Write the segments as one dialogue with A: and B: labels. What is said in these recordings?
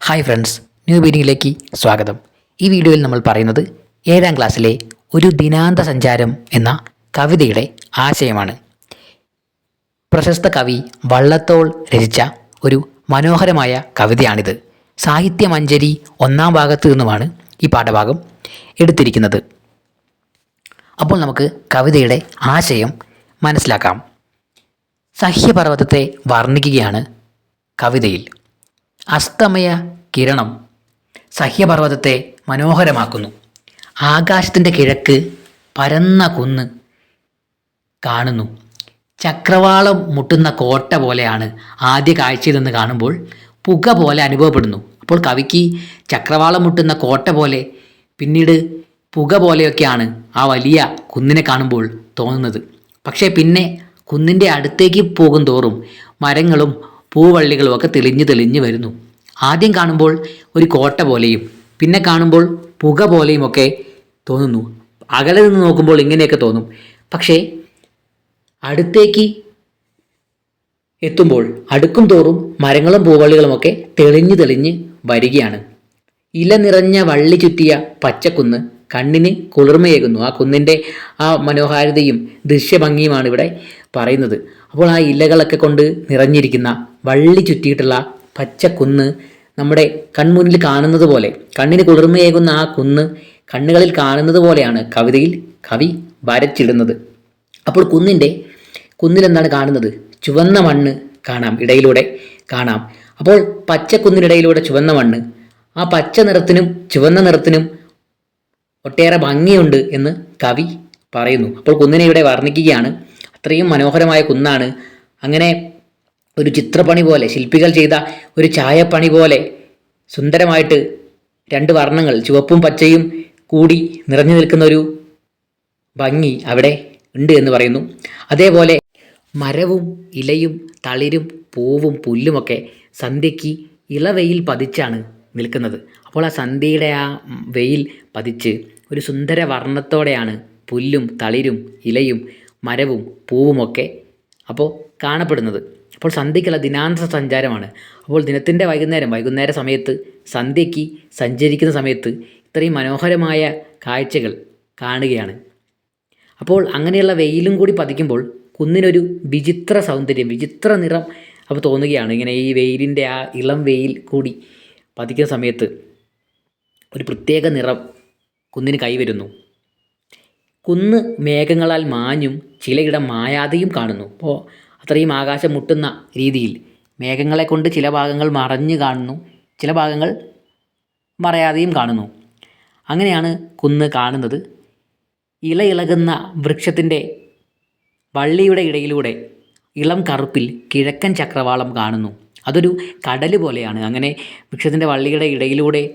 A: Hi friends new ബീഡിങ്ങിലേക്ക് സ്വാഗതം. ഈ വീഡിയോയിൽ നമ്മൾ പറയുന്നത് ഏഴാം ക്ലാസ്സിലെ ഒരു ദിനാന്ത സഞ്ചാരം എന്ന കവിതയുടെ ആശയമാണ്. പ്രശസ്ത കവി വള്ളത്തോൾ രചിച്ച ഒരു മനോഹരമായ കവിതയാണിത്. സാഹിത്യമഞ്ജരി ഒന്നാം ഭാഗത്തു നിന്നുമാണ് ഈ പാഠഭാഗം എടുത്തിരിക്കുന്നത്. അപ്പോൾ നമുക്ക് കവിതയുടെ ആശയം മനസ്സിലാക്കാം. സഹ്യപർവതത്തെ വർണിക്കുകയാണ് കവിതയിൽ. അസ്തമയ കിരണം സഹ്യപർവതത്തെ മനോഹരമാക്കുന്നു. ആകാശത്തിന്റെ കിഴക്ക് പരന്ന കുന്ന് കാണുന്നു. ചക്രവാളം മുട്ടുന്ന കോട്ട പോലെയാണ് ആദ്യ കാഴ്ചയിൽ നിന്ന് കാണുമ്പോൾ പുക പോലെ അനുഭവപ്പെടുന്നു. അപ്പോൾ കവിക്ക് ചക്രവാളം മുട്ടുന്ന കോട്ട പോലെ പിന്നീട് പുക പോലെയൊക്കെയാണ് ആ വലിയ കുന്നിനെ കാണുമ്പോൾ തോന്നുന്നത്. പക്ഷേ പിന്നെ കുന്നിന്റെ അടുത്തേക്ക് പോകും തോറും മരങ്ങളും പൂവള്ളികളും ഒക്കെ തെളിഞ്ഞു തെളിഞ്ഞു വരുന്നു. ആദ്യം കാണുമ്പോൾ ഒരു കോട്ട പോലെയും പിന്നെ കാണുമ്പോൾ പുക പോലെയും ഒക്കെ തോന്നുന്നു. അകലെ നിന്ന് നോക്കുമ്പോൾ ഇങ്ങനെയൊക്കെ തോന്നും. പക്ഷേ അടുത്തേക്ക് എത്തുമ്പോൾ അടുക്കും തോറും മരങ്ങളും പൂവള്ളികളുമൊക്കെ തെളിഞ്ഞു തെളിഞ്ഞ് വരികയാണ്. ഇല നിറഞ്ഞ വള്ളി ചുറ്റിയ പച്ചക്കുന്ന് കണ്ണിന് കുളിർമയേകുന്നു. ആ കുന്നിന്റെ ആ മനോഹാരിതയും ദൃശ്യഭംഗിയുമാണ് ഇവിടെ പറയുന്നത്. അപ്പോൾ ആ ഇലകളൊക്കെ കൊണ്ട് നിറഞ്ഞിരിക്കുന്ന വള്ളി ചുറ്റിയിട്ടുള്ള പച്ചക്കുന്ന് നമ്മുടെ കൺമുന്നിൽ കാണുന്നത് പോലെ കണ്ണിന് കുളിർമയേകുന്ന ആ കുന്ന് കണ്ണുകളിൽ കാണുന്നത് പോലെയാണ് കവിതയിൽ കവി വരച്ചിടുന്നത്. അപ്പോൾ കുന്നിന്റെ കുന്നിലെന്താണ് കാണുന്നത്? ചുവന്ന മണ്ണ് കാണാം ഇടയിലൂടെ കാണാം. അപ്പോൾ പച്ചക്കുന്നിനിടയിലൂടെ ചുവന്ന മണ്ണ് ആ പച്ച നിറത്തിനും ചുവന്ന നിറത്തിനും ഒട്ടേറെ ഭംഗിയുണ്ട് എന്ന് കവി പറയുന്നു. അപ്പോൾ കുന്നിനെ ഇവിടെ വർണിക്കുകയാണ്. അത്രയും മനോഹരമായ കുന്നാണ്. അങ്ങനെ ഒരു ചിത്രപ്പണി പോലെ ശില്പികൾ ചെയ്ത ഒരു ചായപ്പണി പോലെ സുന്ദരമായിട്ട് രണ്ട് വർണങ്ങൾ ചുവപ്പും പച്ചയും കൂടി നിറഞ്ഞു നിൽക്കുന്ന ഒരു ഭംഗി അവിടെ ഉണ്ട് എന്ന് പറയുന്നു. അതേപോലെ മരവും ഇലയും തളിരും പൂവും പുല്ലുമൊക്കെ സന്ധ്യയ്ക്ക് ഇളവെയിൽ പതിച്ചാണ് നിൽക്കുന്നത്. അപ്പോൾ ആ സന്ധ്യയുടെ ആ വെയിൽ പതിച്ച് ഒരു സുന്ദര വർണത്തോടെയാണ് പുല്ലും തളിരും ഇലയും മരവും പൂവുമൊക്കെ അപ്പോൾ കാണപ്പെടുന്നത്. അപ്പോൾ സന്ധ്യയ്ക്കുള്ള ദിനാന്ത സഞ്ചാരമാണ്. അപ്പോൾ ദിനത്തിന്റെ വൈകുന്നേരം വൈകുന്നേര സമയത്ത് സന്ധ്യയ്ക്ക് സഞ്ചരിക്കുന്ന സമയത്ത് ഇത്രയും മനോഹരമായ കാഴ്ചകൾ കാണുകയാണ്. അപ്പോൾ അങ്ങനെയുള്ള വെയിലും കൂടി പതിക്കുമ്പോൾ കുന്നിനൊരു വിചിത്ര സൗന്ദര്യം വിചിത്ര നിറം അപ്പോൾ തോന്നുകയാണ്. ഇങ്ങനെ ഈ വെയിലിന്റെ ആ ഇളം വെയിൽ കൂടി പതിക്കുന്ന സമയത്ത് ഒരു പ്രത്യേക നിറം കുന്നിന് കൈവരുന്നു. കുന്ന് മേഘങ്ങളാൽ മാഞ്ഞും ചിലയിടം മായാതെയും കാണുന്നു. അപ്പോൾ അത്രയും ആകാശം മുട്ടുന്ന രീതിയിൽ മേഘങ്ങളെ കൊണ്ട് ചില ഭാഗങ്ങൾ മറഞ്ഞു കാണുന്നു. ചില ഭാഗങ്ങൾ മറയാതെയും കാണുന്നു. അങ്ങനെയാണ് കുന്ന് കാണുന്നത്. ഇലയിളകുന്ന വൃക്ഷത്തിന്റെ വള്ളിയുടെ ഇടയിലൂടെ ഇളം കറുപ്പിൽ കിഴക്കൻ ചക്രവാളം കാണുന്നു. അതൊരു കടൽ പോലെയാണ്. അങ്ങനെ വൃക്ഷത്തിന്റെ വള്ളിയുടെ ഇടയിലൂടെ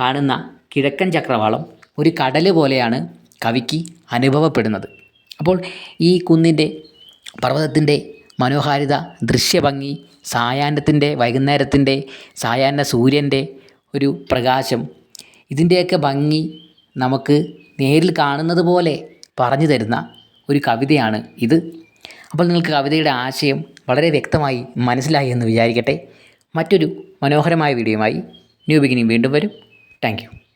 A: കാണുന്ന കിഴക്കൻ ചക്രവാളം ഒരു കടൽ പോലെയാണ്. കവിക്ക് അനുഭവപ്പെടുന്നത്. അപ്പോൾ ഈ കുന്നിന്റെ പർവതത്തിന്റെ മനോഹാരിത ദൃശ്യഭംഗി സായാഹ്നത്തിന്റെ വൈകുന്നേരത്തിന്റെ സായാഹ്ന സൂര്യന്റെ ഒരു പ്രകാശം ഇതിന്റെയൊക്കെ ഭംഗി നമുക്ക് നേരിൽ കാണുന്നത് പോലെ പറഞ്ഞു തരുന്ന ഒരു കവിതയാണ് ഇത്. അപ്പോൾ നിങ്ങൾക്ക് കവിതയുടെ ആശയം വളരെ വ്യക്തമായി മനസ്സിലായി എന്ന് വിചാരിക്കട്ടെ. മറ്റൊരു മനോഹരമായ വീഡിയോയുമായി ന്യൂ ബിഗിനിങ് വീണ്ടും വരും. താങ്ക്